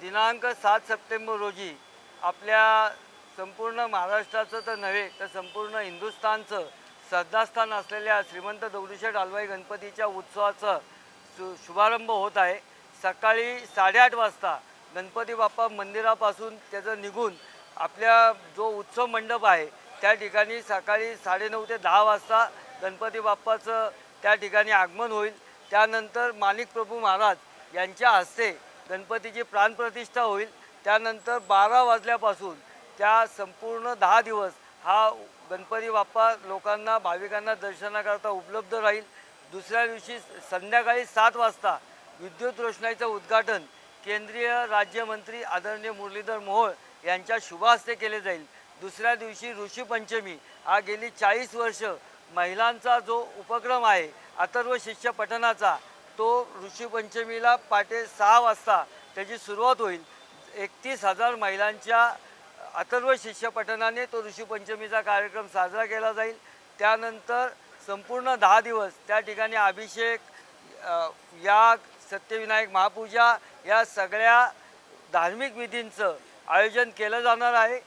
दिनांक सात सप्टेंबर रोजी आपल्या संपूर्ण महाराष्ट्राचं तर नव्हे तर संपूर्ण हिंदुस्थानचं श्रद्धास्थान असलेल्या श्रीमंत दगडूशेठ हलवाई गणपतीच्या उत्सवाचं शु शुभारंभ होत आहे. सकाळी साडेआठ वाजता गणपती बाप्पा मंदिरापासून त्याचं निघून आपल्या जो उत्सव मंडप आहे त्या ठिकाणी सकाळी साडेनऊ ते दहा वाजता गणपती बाप्पाचं त्या ठिकाणी आगमन होईल. त्यानंतर माणिक प्रभू महाराज यांच्या हस्ते गणपतीची प्राणप्रतिष्ठा होईल. त्यानंतर बारा वाजल्यापासून त्या संपूर्ण दहा दिवस हा गणपती बाप्पा लोकांना भाविकांना दर्शनाकरता उपलब्ध राहील. दुसऱ्या दिवशी संध्याकाळी सात वाजता विद्युत रोषणाईचं उद्घाटन केंद्रीय राज्यमंत्री आदरणीय मुरलीधर मोहोळ यांच्या शुभहस्ते केले जाईल. दुसऱ्या दिवशी ऋषीपंचमी हा गेली चाळीस वर्ष महिलांचा जो उपक्रम आहे अथर्व शिष्य पठणाचा तो ऋषीपंचमीला पाटे सहा वाजता त्याची सुरुवात होईल. एकतीस हजार महिलांच्या अथर्व शिष्यपठणाने तो ऋषीपंचमीचा कार्यक्रम साजरा केला जाईल. त्यानंतर संपूर्ण दहा दिवस त्या ठिकाणी अभिषेक याग सत्यविनायक महापूजा या सगळ्या धार्मिक विधींचं आयोजन केलं जाणार आहे.